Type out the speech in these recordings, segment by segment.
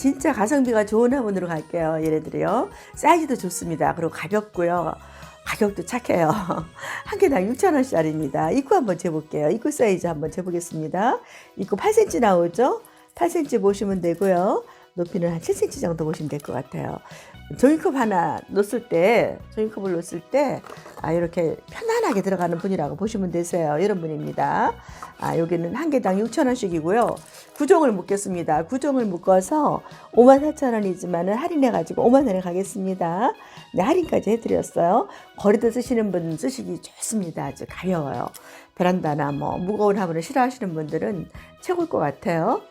진짜 가성비가 좋은 화분으로 갈게요. 얘네들이요. 사이즈도 좋습니다. 그리고 가볍고요. 가격도 착해요. 한 개당 6,000원짜리입니다. 입구 한번 재볼게요. 입구 사이즈 한번 재보겠습니다. 입구 8cm 나오죠? 8cm 보시면 되고요. 높이는 한 7cm 정도 보시면 될 것 같아요. 종이컵 하나 놓을 때, 종이컵을 놓을 때, 아, 이렇게 편안하게 들어가는 분이라고 보시면 되세요. 이런 분입니다. 아, 여기는 한 개당 6,000원씩이고요. 구종을 묶겠습니다. 구종을 묶어서 54,000원이지만은 할인해가지고 5만원에 가겠습니다. 네, 할인까지 해드렸어요. 거리도 쓰시는 분 쓰시기 좋습니다. 아주 가벼워요. 베란다나 뭐 무거운 화분을 싫어하시는 분들은 최고일 것 같아요.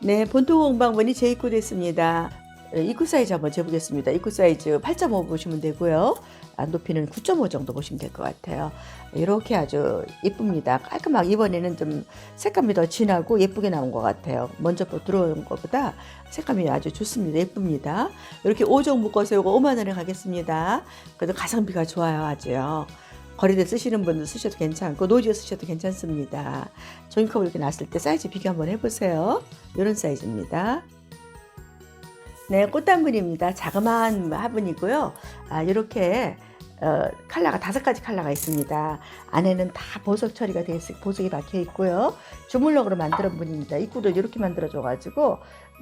네, 본토 공방분이 재입고됐습니다. 네, 입구 사이즈 한번 재보겠습니다. 입구 사이즈 8.5 보시면 되고요. 아, 높이는 9.5 정도 보시면 될 것 같아요. 이렇게 아주 예쁩니다. 깔끔하게 이번에는 좀 색감이 더 진하고 예쁘게 나온 것 같아요. 먼저 들어온 것보다 색감이 아주 좋습니다. 예쁩니다. 이렇게 5종 묶어서 이거 5만 원에 가겠습니다. 그래도 가성비가 좋아요, 아주요. 거리대 쓰시는 분들 쓰셔도 괜찮고 노지에 쓰셔도 괜찮습니다. 종이컵을 이렇게 놨을 때 사이즈 비교 한번 해보세요. 이런 사이즈입니다. 네, 꽃단분입니다. 자그마한 화분이고요. 아, 이렇게 어, 컬러가 다섯 가지 컬러가 있습니다. 안에는 다 보석 처리가 되어 있고 보석이 박혀 있고요. 주물럭으로 만드는 분입니다. 입구도 이렇게 만들어줘 가지고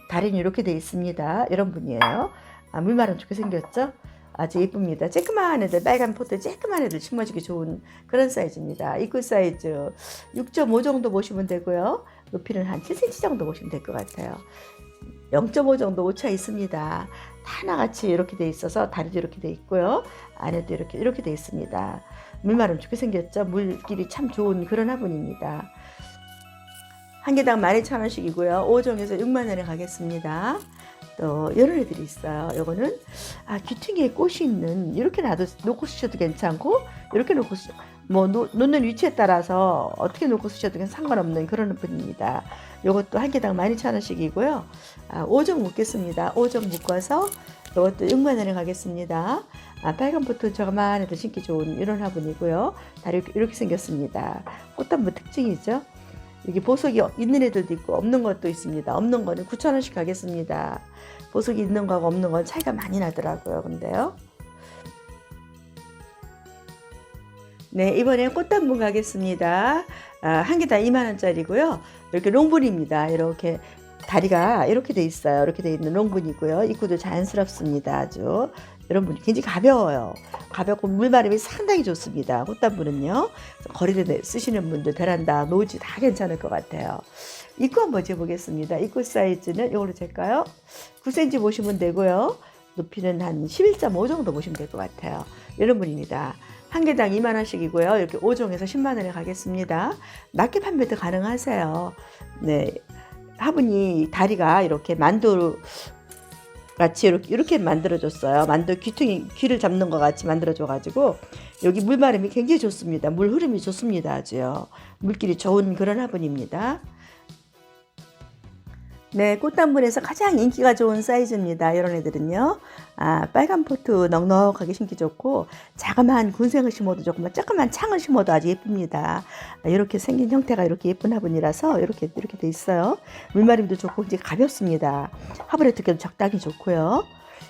다리는 이렇게 되어 있습니다. 이런 분이에요. 아, 물말은 좋게 생겼죠? 아주 예쁩니다. 쬐끄만 애들, 빨간 포트 쬐끄만 애들 심어주기 좋은 그런 사이즈입니다. 입구 사이즈 6.5 정도 보시면 되고요. 높이는 한 7cm 정도 보시면 될 것 같아요. 0.5 정도 오차 있습니다. 하나같이 이렇게 돼 있어서 다리도 이렇게 돼 있고요. 안에도 이렇게 이렇게 돼 있습니다. 물마름 좋게 생겼죠. 물길이 참 좋은 그런 화분입니다. 한 개당 12,000원씩이고요. 5종에서 6만 원에 가겠습니다. 또 이런 애들이 있어요. 요거는 아 귀퉁이에 꽃이 있는 이렇게 놔도 놓고 쓰셔도 괜찮고 이렇게 놓고 쓰, 뭐 놓, 놓는 위치에 따라서 어떻게 놓고 쓰셔도 상관없는 그런 분입니다. 요것도 한 개당 12,000원씩이고요. 아, 5종 묶겠습니다. 5종 묶어서 이것도 6만 원에 가겠습니다. 아, 빨간 포트 저만 해도 신기 좋은 이런 화분이고요. 다리 이렇게, 생겼습니다. 꽃단무 특징이죠. 여기 보석이 있는 애들도 있고 없는 것도 있습니다. 없는 거는 9,000원씩 가겠습니다. 보석이 있는 거하고 없는 건 차이가 많이 나더라고요. 근데요. 네, 이번에 꽃단무 가겠습니다. 아, 한 개당 2만원짜리고요. 이렇게 롱분입니다. 이렇게 다리가 이렇게 돼 있어요. 이렇게 돼 있는 롱분이고요. 입구도 자연스럽습니다. 아주. 여러분 굉장히 가벼워요. 가볍고 물마름이 상당히 좋습니다. 꽃단무는요. 거리대 쓰시는 분들 베란다, 노지 다 괜찮을 것 같아요. 입구 한번 재보겠습니다. 입구 사이즈는 이걸로 잴까요? 9cm 보시면 되고요. 높이는 한 11.5 정도 보시면 될 것 같아요. 이런 분입니다. 한 개당 2만 원씩이고요. 이렇게 5종에서 10만 원에 가겠습니다. 낮게 판매도 가능하세요. 네. 화분이 다리가 이렇게 만두 같이 이렇게, 이렇게 만들어줬어요. 만두 귀퉁이 귀를 잡는 것 같이 만들어줘가지고 여기 물 마름이 굉장히 좋습니다. 물 흐름이 좋습니다. 아주요. 물길이 좋은 그런 화분입니다. 네, 꽃단분에서 가장 인기가 좋은 사이즈입니다. 이런 애들은요. 아, 빨간 포트 넉넉하게 심기 좋고, 자그마한 군생을 심어도 조금만, 조그만 창을 심어도 아주 예쁩니다. 아, 이렇게 생긴 형태가 이렇게 예쁜 화분이라서 이렇게, 이렇게 돼 있어요. 물마름도 좋고, 이제 가볍습니다. 화분에 두께도 적당히 좋고요.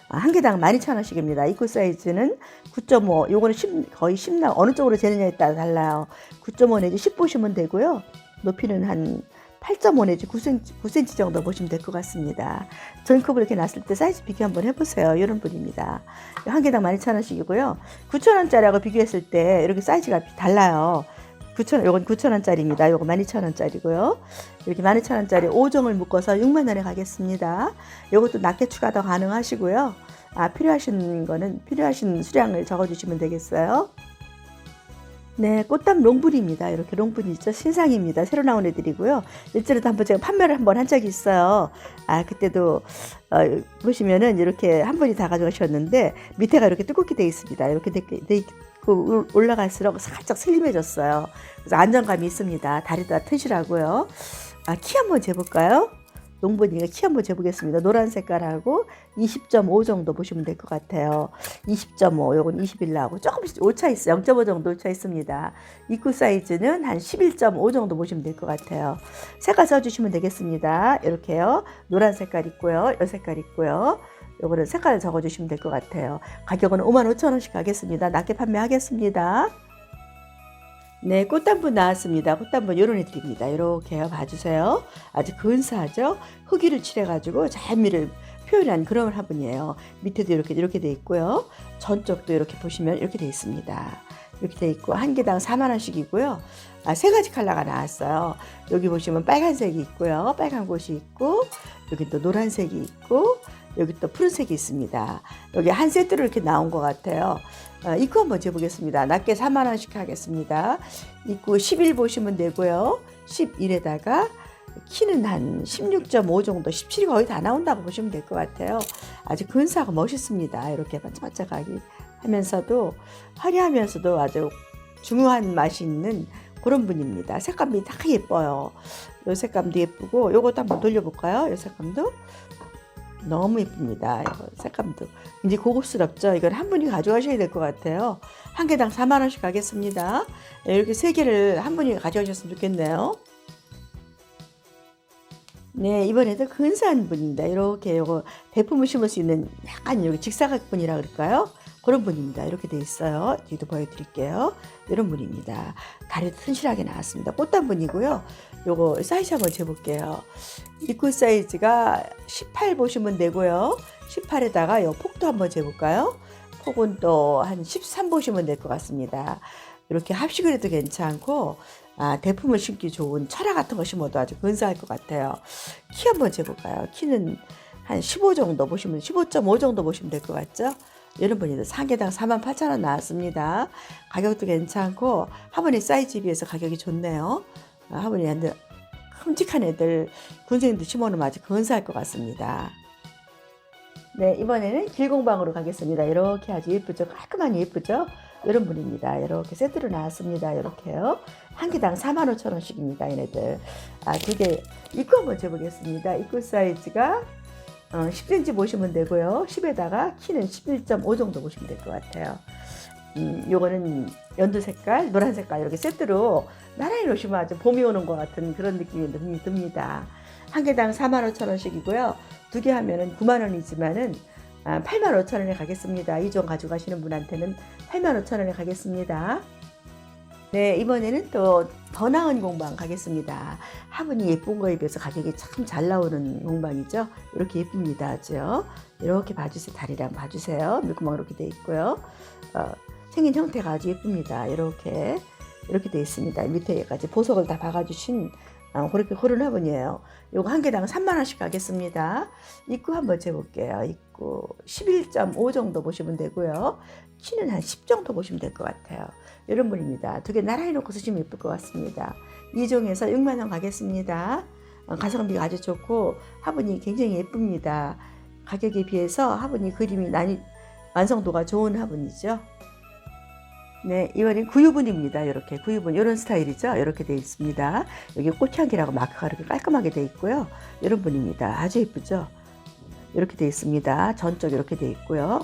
아, 한 개당 12,000원씩입니다. 입구 사이즈는 9.5, 요거는 10, 거의 10나, 어느 쪽으로 재느냐에 따라 달라요. 9.5 내지 10 보시면 되고요. 높이는 한 8.5 내지 9cm, 9cm 정도 보시면 될 것 같습니다. 전컵을 이렇게 놨을 때 사이즈 비교 한번 해보세요. 이런 분입니다. 한 개당 12,000원씩이고요. 9,000원짜리하고 비교했을 때 이렇게 사이즈가 달라요. 9,000원, 요건 9,000원짜리입니다. 요거 12,000원짜리고요. 이렇게 12,000원짜리 5종을 묶어서 6만 원에 가겠습니다. 요것도 낮게 추가도 가능하시고요. 아, 필요하신 거는 필요하신 수량을 적어 주시면 되겠어요. 네, 꽃담 롱분입니다. 이렇게 롱분이 있죠. 신상입니다. 새로 나온 애들이고요. 일전에도 한번 제가 판매를 한번 한 적이 있어요. 아, 그때도, 어, 보시면은 이렇게 한 분이 다 가져가셨는데, 밑에가 이렇게 뚜껍게 돼 있습니다. 이렇게 돼, 돼 있고, 올라갈수록 살짝 슬림해졌어요. 그래서 안정감이 있습니다. 다리도 튼실하고요. 아, 키 한번 재볼까요? 농분이니까 키 한번 재보겠습니다. 노란 색깔하고 20.5 정도 보시면 될 것 같아요. 20.5, 요건 21 나오고 조금씩 오차 있어요. 0.5 정도 오차 있습니다. 입구 사이즈는 한 11.5 정도 보시면 될 것 같아요. 색깔 써주시면 되겠습니다. 이렇게요. 노란 색깔 있고요. 여 색깔 있고요. 요거는 색깔 적어주시면 될 것 같아요. 가격은 55,000원씩 하겠습니다. 낮게 판매하겠습니다. 네, 꽃단분 나왔습니다. 꽃단분 요런 애들입니다. 이렇게요. 봐주세요. 아주 근사하죠? 흙위를 칠해가지고 자연미를 표현한 그런 화분이에요. 밑에도 이렇게 이렇게 돼 있고요. 전쪽도 이렇게 보시면 이렇게 돼 있습니다. 이렇게 돼 있고 한 개당 4만 원씩이고요. 아, 세 가지 컬러가 나왔어요. 여기 보시면 빨간색이 있고요. 빨간 곳이 있고 여기 또 노란색이 있고 여기 또 푸른색이 있습니다. 여기 한 세트로 이렇게 나온 것 같아요. 어, 입구 한번 재보겠습니다. 낮게 4만 원씩 하겠습니다. 입구 11 보시면 되고요. 11에다가 키는 한 16.5 정도, 17이 거의 다 나온다고 보시면 될 것 같아요. 아주 근사하고 멋있습니다. 이렇게 반짝반짝하게 하면서도 화려하면서도 아주 중후한 맛이 있는 그런 분입니다. 색감이 다 예뻐요. 이 색감도 예쁘고 요것도 한번 돌려볼까요? 이 색감도 너무 예쁩니다. 색감도 이제 고급스럽죠. 이건 한 분이 가져가셔야 될 것 같아요. 한 개당 4만 원씩 가겠습니다. 이렇게 세 개를 한 분이 가져가셨으면 좋겠네요. 네, 이번에도 근사한 분입니다. 이렇게 요거 대품을 심을 수 있는 약간 여기 직사각분이라 그럴까요? 그런 분입니다. 이렇게 돼 있어요. 뒤도 보여드릴게요. 이런 분입니다. 다리도 튼실하게 나왔습니다. 꽃단 분이고요. 요거 사이즈 한번 재볼게요. 입구 사이즈가 18 보시면 되고요. 18에다가 요 폭도 한번 재볼까요? 폭은 또 한 13 보시면 될 것 같습니다. 이렇게 합식을 해도 괜찮고 아, 대품을 심기 좋은 철화 같은 거 심어도 아주 근사할 것 같아요. 키 한번 재볼까요? 키는 한 15 정도 보시면 15.5 정도 보시면 될 것 같죠? 이런 분이들 3개당 4만 8천 원 나왔습니다. 가격도 괜찮고 화분의 사이즈에 비해서 가격이 좋네요. 아, 애들 큼직한 애들 군생들 심어놓으면 아주 근사할 것 같습니다. 네 이번에는 길공방으로 가겠습니다. 이렇게 아주 예쁘죠? 깔끔하니 예쁘죠? 이런 분입니다. 이렇게 세트로 나왔습니다. 이렇게요. 한 개당 4만 5천 원씩입니다. 얘네들. 아, 두 개, 입구 한번 재보겠습니다. 입구 사이즈가 어, 10cm 보시면 되고요. 10에다가 키는 11.5 정도 보시면 될 것 같아요. 음, 요거는 연두 색깔, 노란 색깔 이렇게 세트로 나란히 놓으시면 아주 봄이 오는 것 같은 그런 느낌이 듭- 듭니다. 한 개당 4만 5천 원씩이고요. 두 개 하면은 9만 원이지만은 아, 8만 5천 원에 가겠습니다. 이종 가져가시는 분한테는 8만 5천 원에 가겠습니다. 네, 이번에는 또 더 나은 공방 가겠습니다. 화분이 예쁜 거에 비해서 가격이 참 잘 나오는 공방이죠. 이렇게 예쁩니다. 아주. 이렇게 봐주세요. 다리랑 봐주세요. 물구멍 이렇게 돼 있고요. 어, 생긴 형태가 아주 예쁩니다. 이렇게 이렇게 돼 있습니다. 밑에까지 보석을 다 박아주신 어, 그렇게 그런 화분이에요. 요거 한 개당 3만 원씩 가겠습니다. 입구 한번 재볼게요. 입구 11.5 정도 보시면 되고요. 키는 한 10 정도 보시면 될 것 같아요. 이런 분입니다. 두 개 나란히 놓고 쓰시면 예쁠 것 같습니다. 이 종에서 6만 원 가겠습니다. 어, 가성비가 아주 좋고 화분이 굉장히 예쁩니다. 가격에 비해서 화분이 그림이 난이, 완성도가 좋은 화분이죠. 네, 이번엔 구유분입니다. 이렇게 구유분 이런 스타일이죠. 이렇게 되어 있습니다. 여기 꽃향기라고 마크가 이렇게 깔끔하게 되어 있고요. 이런 분입니다. 아주 예쁘죠. 이렇게 되어 있습니다. 전쪽 이렇게 되어 있고요.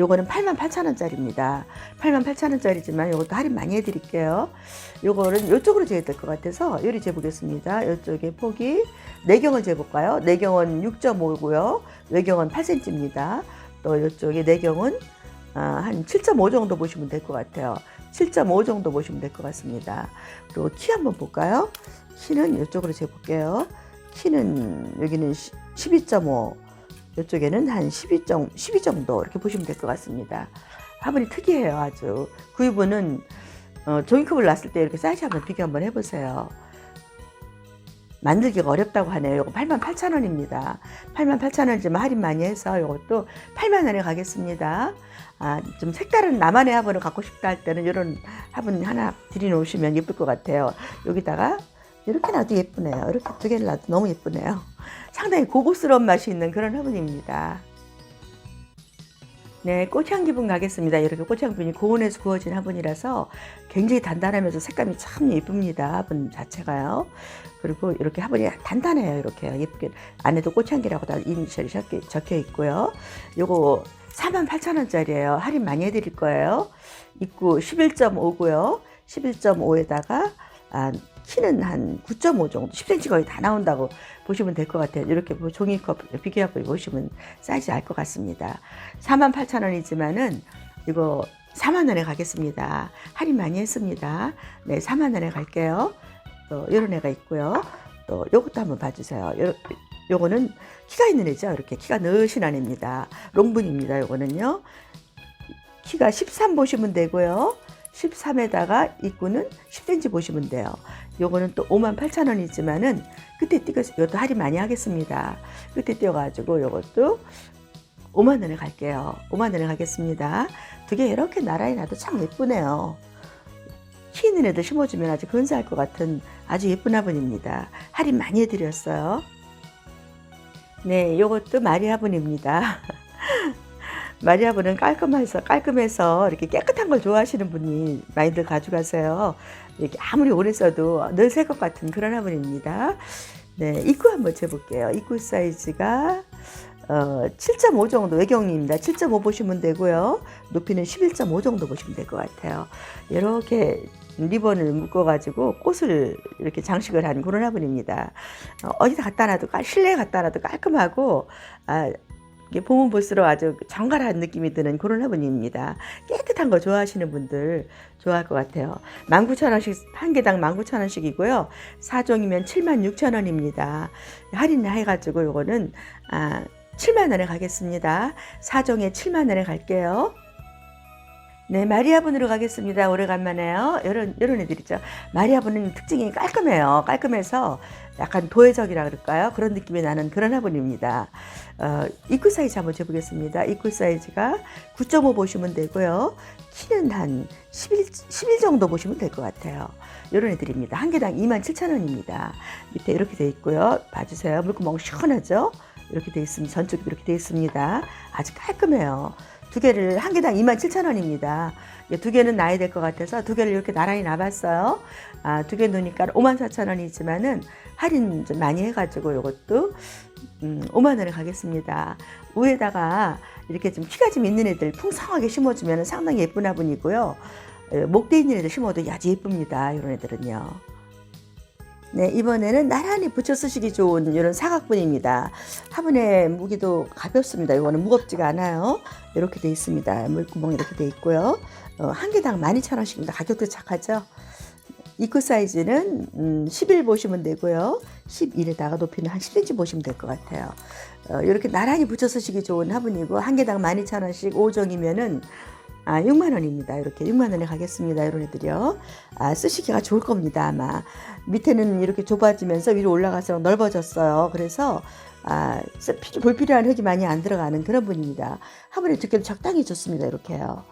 요거는 8만 8천 원짜리입니다. 8만 8천 원짜리지만 요것도 할인 많이 해드릴게요. 요거는 요쪽으로 재야 될 것 같아서 요리 재보겠습니다. 요쪽에 폭이 내경을 재볼까요? 내경은 6.5고요. 외경은 8cm입니다. 또 요쪽에 내경은 아, 한7.5 정도 보시면 될 것 같아요. 7.5 정도 보시면 될 것 같습니다. 그리고 키 한번 볼까요? 키는 이쪽으로 재볼게요. 키는 여기는 12.5, 이쪽에는 한 12, 정, 12 정도 이렇게 보시면 될 것 같습니다. 화분이 특이해요, 아주. 구이분은 어, 종이컵을 놨을 때 이렇게 사이즈 한번 비교 한번 해보세요. 만들기가 어렵다고 하네요. 이거 8만 8천 원입니다. 8만 8천 원이지만 할인 많이 해서 이것도 8만 원에 가겠습니다. 아, 좀 색다른 나만의 화분을 갖고 싶다 할 때는 이런 화분 하나 들여놓으시면 예쁠 것 같아요. 여기다가 이렇게 놔도 예쁘네요. 이렇게 두 개를 놔도 너무 예쁘네요. 상당히 고급스러운 맛이 있는 그런 화분입니다. 네, 꽃향 기 분 가겠습니다. 이렇게 꽃향 분이 고온에서 구워진 화분이라서 굉장히 단단하면서 색감이 참 예쁩니다. 화분 자체가요. 그리고 이렇게 화분이 단단해요. 이렇게 예쁘게 안에도 꽃향기라고 다 이니셜이 적혀, 적혀 있고요. 요거 48,000원짜리예요. 할인 많이 해드릴 거예요. 입구 11.5고요. 11.5에다가 아, 키는 한 9.5 정도, 10cm 거의 다 나온다고 보시면 될 것 같아요. 이렇게 뭐 종이컵 비교하고 보시면 사이즈 알 것 같습니다. 48,000원이지만은 이거 4만 원에 가겠습니다. 할인 많이 했습니다. 네, 4만 원에 갈게요. 또 이런 애가 있고요. 또 요것도 한번 봐주세요. 요, 요거는 키가 있는 애죠. 이렇게 키가 느신한 애입니다. 롱분입니다. 요거는요. 키가 13 보시면 되고요. 13에다가 입구는 10cm 보시면 돼요. 요거는 또 5만 8천 원이지만은 그때 띄어서 이것도 할인 많이 하겠습니다. 그때 띄어가지고 요것도 5만 원에 갈게요. 5만 원에 가겠습니다. 두 개 이렇게 나란히 놔도 참 예쁘네요. 키 있는 애들 심어주면 아주 근사할 것 같은 아주 예쁜 화분입니다. 할인 많이 해드렸어요. 네, 요것도 마리아분입니다. 마리아분은 깔끔해서 깔끔해서 이렇게 깨끗한 걸 좋아하시는 분이 많이들 가져가세요. 이렇게 아무리 오래 써도 늘 새 것 같은 그런 화분입니다. 네, 입구 한번 재볼게요. 입구 사이즈가 어, 7.5 정도 외경입니다. 7.5 보시면 되고요. 높이는 11.5 정도 보시면 될 것 같아요. 이렇게 리본을 묶어가지고 꽃을 이렇게 장식을 한 그런 화분입니다. 어, 어디다 갖다 놔도 깔- 실내에 갖다 놔도 깔끔하고 아, 이게 보면 볼수록 아주 정갈한 느낌이 드는 그런 화분입니다. 깨끗한 거 좋아하시는 분들 좋아할 것 같아요. 19,000원씩, 한 개당 19,000원씩이고요. 4종이면 76,000원입니다. 할인 해가지고 요거는, 아, 7만원에 가겠습니다. 4종에 7만원에 갈게요. 네, 마리아분으로 가겠습니다. 오래간만에요. 이런, 이런 애들이죠. 마리아분은 특징이 깔끔해요. 깔끔해서 약간 도회적이라 그럴까요? 그런 느낌이 나는 그런 화분입니다. 어, 입구 사이즈 한번 재보겠습니다. 입구 사이즈가 9.5 보시면 되고요. 키는 한 11, 11 정도 보시면 될 것 같아요. 이런 애들입니다. 한 개당 27,000원입니다. 밑에 이렇게 돼 있고요. 봐주세요. 물구멍 시원하죠? 이렇게 돼 있습니다. 전쪽이 이렇게 돼 있습니다. 아주 깔끔해요. 두 개를 한 개당 27,000원입니다. 두 개는 놔야 될 것 같아서 두 개를 이렇게 나란히 놔봤어요. 아, 두 개 놓으니까 54,000원이지만은 할인 좀 많이 해가지고 이것도 음, 5만 원에 가겠습니다. 위에다가 이렇게 좀 키가 좀 있는 애들 풍성하게 심어주면 상당히 예쁜 화분이고요. 어, 목대 있는 애들 심어도 아주 예쁩니다. 이런 애들은요. 네, 이번에는 나란히 붙여 쓰시기 좋은 이런 사각분입니다. 화분의 무게도 가볍습니다. 이거는 무겁지가 않아요. 이렇게 돼 있습니다. 물구멍 이렇게 돼 있고요. 어, 한 개당 12,000원씩입니다. 가격도 착하죠? 입구 사이즈는 음, 11 보시면 되고요. 11에다가 높이는 한 10cm 보시면 될 것 같아요. 어, 이렇게 나란히 붙여 쓰시기 좋은 화분이고 한 개당 12,000원씩 5종이면은 아, 6만 원입니다. 이렇게 6만 원에 가겠습니다. 이런 애들이요. 아, 쓰시기가 좋을 겁니다. 아마 밑에는 이렇게 좁아지면서 위로 올라가서 넓어졌어요. 그래서 아, 불필요한 흙이 많이 안 들어가는 그런 분입니다. 화분의 두께도 적당히 좋습니다. 이렇게요.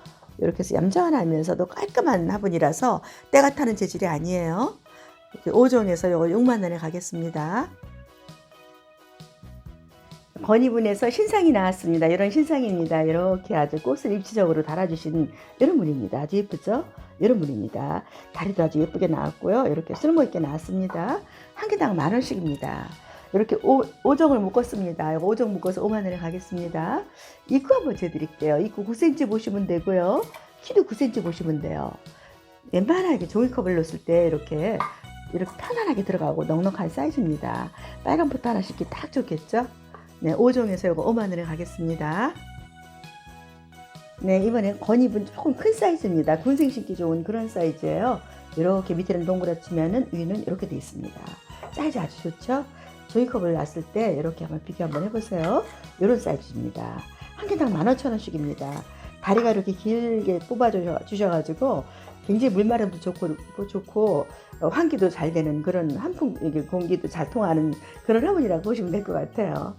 이렇게 해서 얌전하면서도 깔끔한 화분이라서 때가 타는 재질이 아니에요. 이렇게 5종에서 요거 6만 원에 가겠습니다. 건이분에서 신상이 나왔습니다. 이런 신상입니다. 이렇게 아주 꽃을 입체적으로 달아주신 이런 분입니다. 아주 예쁘죠? 이런 분입니다. 다리도 아주 예쁘게 나왔고요. 이렇게 쓸모있게 나왔습니다. 한 개당 만 원씩입니다. 이렇게 오, 5종을 묶었습니다. 이거 5종 묶어서 5만 원에 가겠습니다. 입구 한번 재드릴게요. 입구 9cm 보시면 되고요. 키도 9cm 보시면 돼요. 웬만하게 종이컵을 넣었을 때 이렇게 이렇게 편안하게 들어가고 넉넉한 사이즈입니다. 빨간 포트 하나 싣기 딱 좋겠죠? 네, 5종에서 이거 5만 원에 가겠습니다. 네, 이번엔 건입은 조금 큰 사이즈입니다. 군생 신기 좋은 그런 사이즈예요. 이렇게 밑에는 동그랗지만은 위는 이렇게 돼 있습니다. 사이즈 아주 좋죠? 종이컵을 놨을 때 이렇게 한번 비교 한번 해보세요. 이런 사이즈입니다. 한 개당 15,000원씩입니다. 다리가 이렇게 길게 뽑아 주셔가지고 굉장히 물마름도 좋고, 좋고 어, 환기도 잘 되는 그런 한풍 공기도 잘 통하는 그런 화분이라고 보시면 될 것 같아요.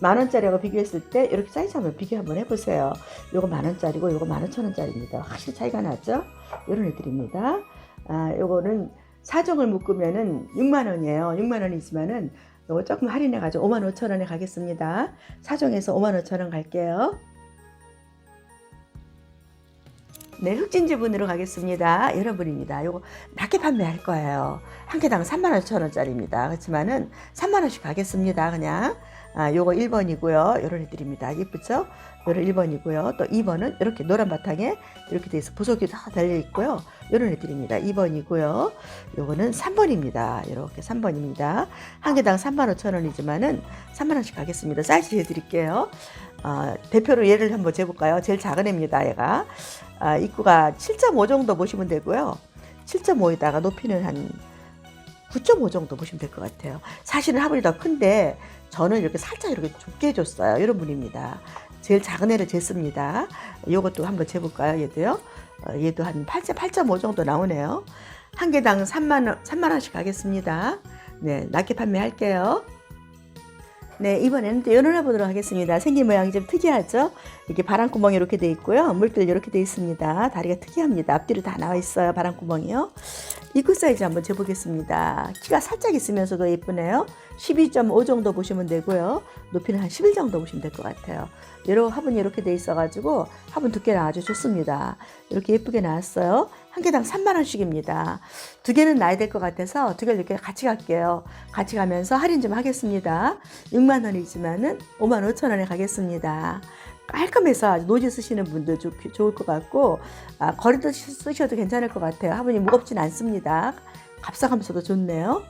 만 원짜리하고 비교했을 때 이렇게 사이즈 한번 비교 한번 해보세요. 요거 만 원짜리고 요거 만 오천 원짜리입니다. 확실히 차이가 나죠? 이런 애들입니다. 아, 요거는 사정을 묶으면은 6만 원이에요. 6만 원이 있으면은 요거 조금 할인해 가지고 5만 5천 원에 가겠습니다. 사정에서 5만 5천 원 갈게요. 네, 흑진지분으로 가겠습니다. 여러분입니다. 요거 낮게 판매할 거예요. 한 개당 3만 5천 원짜리입니다. 그렇지만은 3만 원씩 가겠습니다. 그냥. 아, 요거 1번이고요. 요런 애들입니다. 예쁘죠? 요런 1번이고요. 또 2번은 이렇게 노란 바탕에 이렇게 돼 있어 보석이 다 달려 있고요. 요런 애들입니다. 2번이고요. 요거는 3번입니다. 이렇게 3번입니다. 한 개당 3만 5천 원이지만은 3만 원씩 가겠습니다. 사이즈 해 드릴게요. 아, 대표로 얘를 한번 재 볼까요? 제일 작은 애입니다. 얘가 아, 입구가 7.5 정도 보시면 되고요. 7.5에다가 높이는 한 9.5 정도 보시면 될 것 같아요. 사실은 화분이 더 큰데 저는 이렇게 살짝 이렇게 좁게 해줬어요. 이런 분입니다. 제일 작은 애를 쟀습니다. 이것도 한번 재볼까요? 얘도요. 어, 얘도 한 8, 8.5 정도 나오네요. 한 개당 3만 원, 3만 원씩 가겠습니다. 네, 낮게 판매할게요. 네, 이번에는 또 열어놔 보도록 하겠습니다. 생긴 모양이 좀 특이하죠? 이렇게 바람구멍이 이렇게 돼 있고요. 물들 이렇게 돼 있습니다. 다리가 특이합니다. 앞뒤로 다 나와 있어요. 바람구멍이요. 입구 사이즈 한번 재보겠습니다. 키가 살짝 있으면서도 예쁘네요. 12.5 정도 보시면 되고요. 높이는 한 11 정도 보시면 될 것 같아요. 여러 화분이 이렇게 돼 있어가지고 화분 두께는 아주 좋습니다. 이렇게 예쁘게 나왔어요. 한 개당 3만 원씩입니다. 두 개는 나야 될 것 같아서 두 개를 이렇게 같이 갈게요. 같이 가면서 할인 좀 하겠습니다. 6만 원이지만은 5만 5천 원에 가겠습니다. 깔끔해서 노지 쓰시는 분들 좋, 좋을 것 같고 아, 거리도 쓰셔도 괜찮을 것 같아요. 화분이 무겁진 않습니다. 값싸가면서도 좋네요.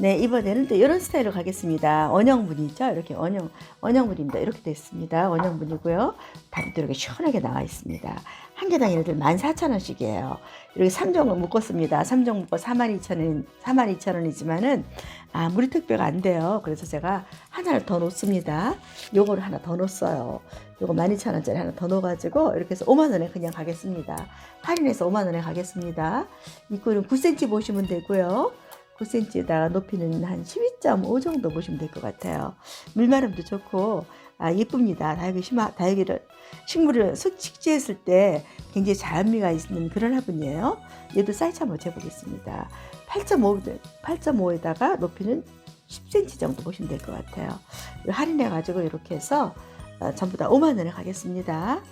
네, 이번에는 또 이런 스타일로 가겠습니다. 원형분이죠. 이렇게 원형, 원형분입니다. 이렇게 됐습니다. 원형분이고요. 다리도 이렇게 시원하게 나와 있습니다. 한 개당 얘네들 14,000원씩이에요. 이렇게 3종을 묶었습니다. 3종 묶어 42,000원, 42,000원이지만은, 아, 물이 특별가 안 돼요. 그래서 제가 하나를 더 놓습니다. 요거를 하나 더 놓았어요. 요거 12,000원짜리 하나 더 넣어가지고, 이렇게 해서 5만원에 그냥 가겠습니다. 할인해서 5만원에 가겠습니다. 입구는 9cm 보시면 되고요. 9cm에다가 높이는 한 12.5 정도 보시면 될 것 같아요. 물마름도 좋고 아, 예쁩니다. 다육이 심화, 다육이를 식물을 식재했을 때 굉장히 자연미가 있는 그런 화분이에요. 얘도 사이즈 한번 재보겠습니다. 8.5 8.5에다가 높이는 10cm 정도 보시면 될 것 같아요. 할인해 가지고 이렇게 해서 어, 전부 다 5만 원에 가겠습니다.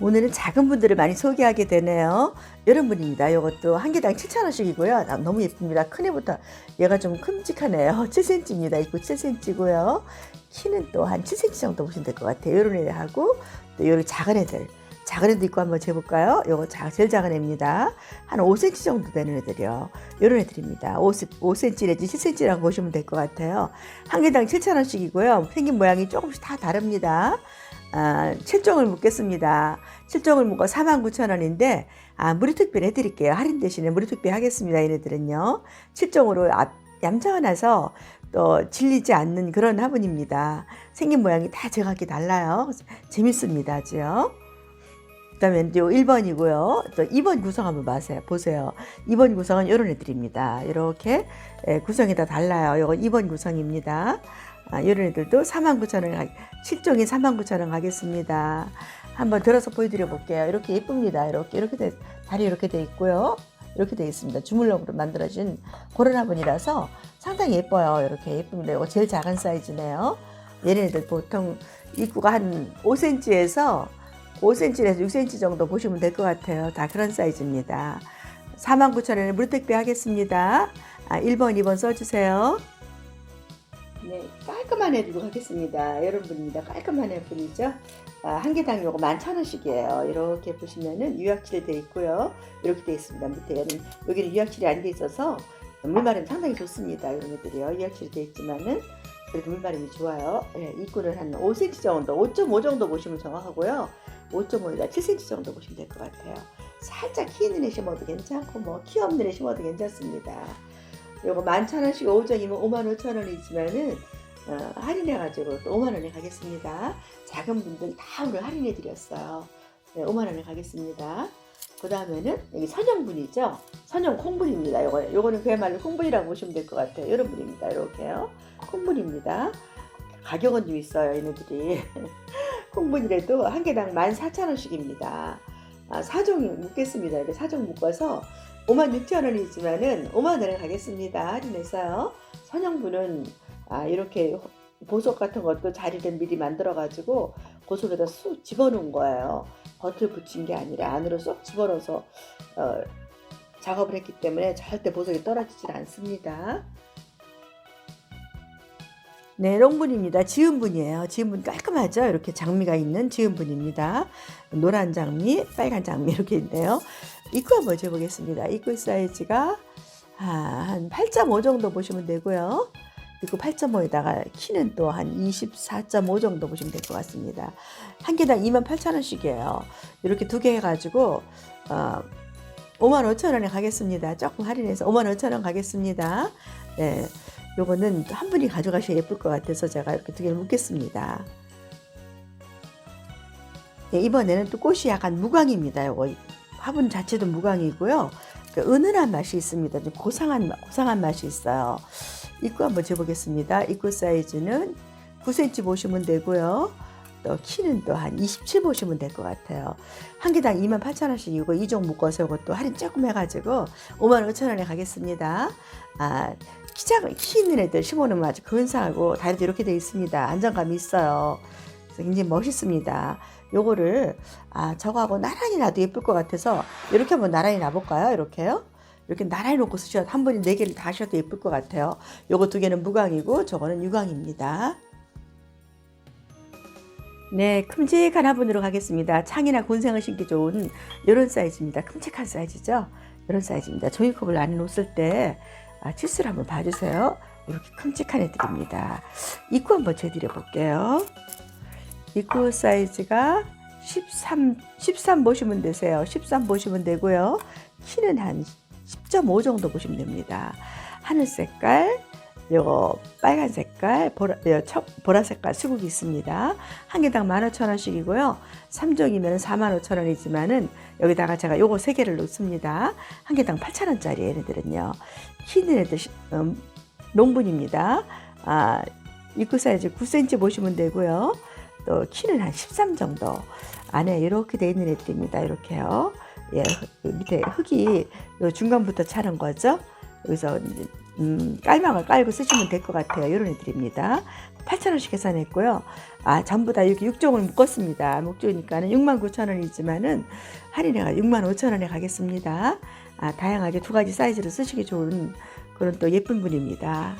오늘은 작은 분들을 많이 소개하게 되네요. 이런 분입니다. 이것도 한 개당 7,000원씩이고요. 아, 너무 예쁩니다. 큰 애부터 얘가 좀 큼직하네요. 7cm입니다. 입구 7cm고요. 키는 또 한 7cm 정도 보시면 될 것 같아요. 이런 애하고 또 이런 작은 애들. 작은 애도 있고 한번 재볼까요? 요거 자, 제일 작은 애입니다. 한 5cm 정도 되는 애들이요. 이런 애들입니다. 5, 5cm 내지 7cm라고 보시면 될 것 같아요. 한 개당 7,000원씩이고요. 생긴 모양이 조금씩 다 다릅니다. 아, 7종을 묶겠습니다. 7종을 묶어 49,000원인데 아, 무료 특별 해 드릴게요. 할인 대신에 무료 특별 하겠습니다. 얘네들은요. 7종으로 앞, 얌전해서 또 질리지 않는 그런 화분입니다. 생긴 모양이 다 제각기 달라요. 재밌습니다. 아주요. 그 다음에 요 1번이고요. 또 2번 구성 한번 보세요. 보세요. 2번 구성은 이런 애들입니다. 이렇게 예, 구성이 다 달라요. 이거 2번 구성입니다. 아, 이런 애들도 49,000원, 7종이 49,000원 가겠습니다. 한번 들어서 보여드려 볼게요. 이렇게 예쁩니다. 이렇게, 이렇게 돼, 다리 이렇게 돼 있고요. 이렇게 돼 있습니다. 주물럭으로 만들어진 그런 화분이라서 상당히 예뻐요. 이렇게 예쁩니다. 이거 제일 작은 사이즈네요. 얘네들 보통 입구가 한 5cm에서 5cm에서 6cm 정도 보시면 될 것 같아요. 다 그런 사이즈입니다. 49,000원에 무료택배 하겠습니다. 아, 1번, 2번 써주세요. 네, 깔끔한 애들로 가겠습니다. 여러분입니다. 깔끔한 애분이죠. 아, 한 개당 요거 11,000원씩이에요. 이렇게 보시면은 유약칠 돼 있고요. 이렇게 돼 있습니다. 밑에는 여기는 유약칠이 안돼 있어서 물마름 상당히 좋습니다. 이런 애들이요. 유약칠이 돼 있지만은 그래도 물마름이 좋아요. 예, 입구는 한 5cm 정도, 5.5 정도 보시면 정확하고요. 5.5에다 7cm 정도 보시면 될 것 같아요. 살짝 키 있는 애 심어도 괜찮고 뭐 키 없는 애 심어도 괜찮습니다. 요거 11,000원씩 5종이면 5만 5천 원이지만은 어, 할인해가지고 또 5만 원에 가겠습니다. 작은 분들 다 오늘 할인해 드렸어요. 네, 5만 원에 가겠습니다. 그 다음에는 여기 선형분이죠. 선형 콩분입니다. 요거, 요거는 그야말로 콩분이라고 보시면 될 것 같아요. 이런 분입니다. 이렇게요. 콩분입니다. 가격은 좀 있어요. 얘네들이. 콩분이라도 한 개당 14,000원씩입니다. 아, 4종 묶겠습니다. 이렇게 4종 묶어서 56,000원이지만은 5만 원에 가겠습니다. 할인해서요. 선형분은 아, 이렇게 보석 같은 것도 자리를 미리 만들어 가지고 그 속에다 쑥 집어넣은 거예요. 겉을 붙인 게 아니라 안으로 쏙 집어넣어서 어, 작업을 했기 때문에 절대 보석이 떨어지질 않습니다. 네, 롱분입니다. 지은분이에요. 지은분 깔끔하죠? 이렇게 장미가 있는 지은분입니다. 노란 장미, 빨간 장미 이렇게 있네요. 입구 한번 재보겠습니다. 입구 사이즈가 아, 한8.5 정도 보시면 되고요. 입구 8.5에다가 키는 또 한 24.5 정도 보시면 될 것 같습니다. 한 개당 28,000원씩이에요. 이렇게 두 개 해가지고 어, 5만 5천 원에 가겠습니다. 조금 할인해서 5만 5천 원 가겠습니다. 네, 요거는 한 분이 가져가셔야 예쁠 것 같아서 제가 이렇게 두 개를 묶겠습니다. 네, 이번에는 또 꽃이 약간 무광입니다. 요거 화분 자체도 무광이고요. 그 은은한 맛이 있습니다. 좀 고상한 맛- 고상한 맛이 있어요. 입구 한번 재보겠습니다. 입구 사이즈는 9cm 보시면 되고요. 또 키는 또 한 27 보시면 될 것 같아요. 한 개당 28,000원씩이고 이종 묶어서 이것도 할인 조금 해가지고 55,000원에 가겠습니다. 아, 키 작은 키 있는 애들 심어놓으면 아주 근사하고 다리도 이렇게 되어 있습니다. 안정감이 있어요. 굉장히 멋있습니다. 요거를 아 저거하고 나란히 놔도 예쁠 것 같아서 이렇게 한번 나란히 놔볼까요? 이렇게요? 이렇게 나란히 놓고 쓰셔도 한 번에 네 개를 다 하셔도 예쁠 것 같아요. 요거 두 개는 무광이고 저거는 유광입니다. 네, 큼직한 화분으로 가겠습니다. 창이나 곤생을 신기 좋은 이런 사이즈입니다. 큼직한 사이즈죠? 이런 사이즈입니다. 종이컵을 안에 놓을 때 아, 치수를 한번 봐주세요. 이렇게 큼직한 애들입니다. 입구 한번 재드려 볼게요. 입구 사이즈가 13, 13 보시면 되세요. 13 보시면 되고요. 키는 한 10.5 정도 보시면 됩니다. 하늘 색깔, 요거 빨간 색깔, 보라, 요 청- 보라 색깔 수국이 있습니다. 한 개당 15,000원씩이고요. 3종이면 45,000원이지만은 여기다가 제가 요거 세 개를 놓습니다. 한 개당 8,000원짜리 얘네들은요. 키는 애들 시- 음, 농분입니다. 아, 입구 사이즈 9cm 보시면 되고요. 또 키는 한 13 정도. 안에 이렇게 돼 있는 애들입니다. 이렇게요. 예, 그 밑에 흙이 요 중간부터 차는 거죠. 여기서 음, 깔망을 깔고 쓰시면 될 것 같아요. 이런 애들입니다. 8,000원씩 계산했고요. 아, 전부 다 이렇게 6종을 묶었습니다. 목조니까는 69,000원이지만은 할인해가 65,000원에 가겠습니다. 아, 다양하게 두 가지 사이즈로 쓰시기 좋은 그런 또 예쁜 분입니다.